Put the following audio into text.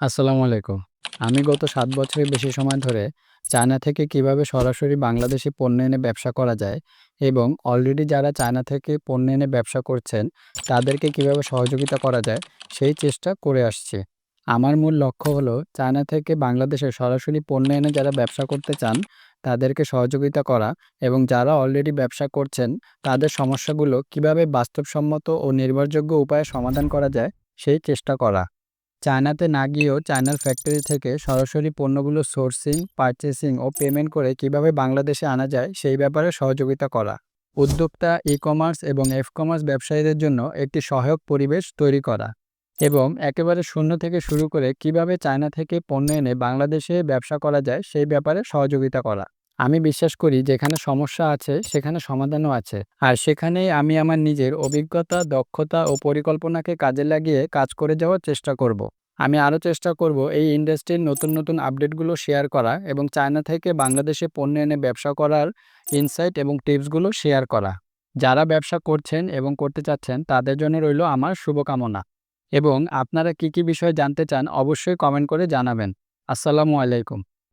আসসালামু আলাইকুম। আমি গত সাত বছরের বেশি সময় ধরে চায়না থেকে কীভাবে সরাসরি বাংলাদেশে পণ্য এনে ব্যবসা করা যায় এবং অলরেডি যারা চায়না থেকে পণ্য এনে ব্যবসা করছেন, তাদেরকে কীভাবে সহযোগিতা করা যায়, সেই চেষ্টা করে আসছি। আমার মূল লক্ষ্য হলো চায়না থেকে বাংলাদেশে সরাসরি পণ্য এনে যারা ব্যবসা করতে চান, তাদেরকে সহযোগিতা করা এবং যারা অলরেডি ব্যবসা করছেন, তাদের সমস্যাগুলো কীভাবে বাস্তবসম্মত ও নির্ভরযোগ্য উপায়ে সমাধান করা যায়, সেই চেষ্টা করা। চায়নাতে না গিয়েও চায়নার ফ্যাক্টরি থেকে সরাসরি পণ্যগুলো সোর্সিং, পারচেসিং ও পেমেন্ট করে কীভাবে বাংলাদেশে আনা যায় সেই ব্যাপারে সহযোগিতা করা। উদ্যোক্তা, ই-কমার্স এবং এফ-কমার্স ব্যবসায়ীদের জন্য একটি সহায়ক পরিবেশ তৈরি করা এবং একেবারে শূন্য থেকে শুরু করে কীভাবে চায়না থেকে পণ্য এনে বাংলাদেশে ব্যবসা করা যায় সেই ব্যাপারে সহযোগিতা করা। আমি বিশ্বাস করি যেখানে সমস্যা আছে সেখানে সমাধানও আছে আর সেখানেই আমি আমার নিজের অভিজ্ঞতা, দক্ষতা ও পরিকল্পনাকে কাজে লাগিয়ে কাজ করে যাওয়ার চেষ্টা করব। আমি আরও চেষ্টা করব এই ইন্ডাস্ট্রির নতুন নতুন আপডেটগুলো শেয়ার করা এবং চায়না থেকে বাংলাদেশে পণ্য এনে ব্যবসা করার ইনসাইট এবং টিপসগুলো শেয়ার করা। যারা ব্যবসা করছেন এবং করতে চাচ্ছেন তাদের জন্য রইল আমার শুভকামনা এবং আপনারা কি কি বিষয় জানতে চান অবশ্যই কমেন্ট করে জানাবেন। আসসালামু আলাইকুম।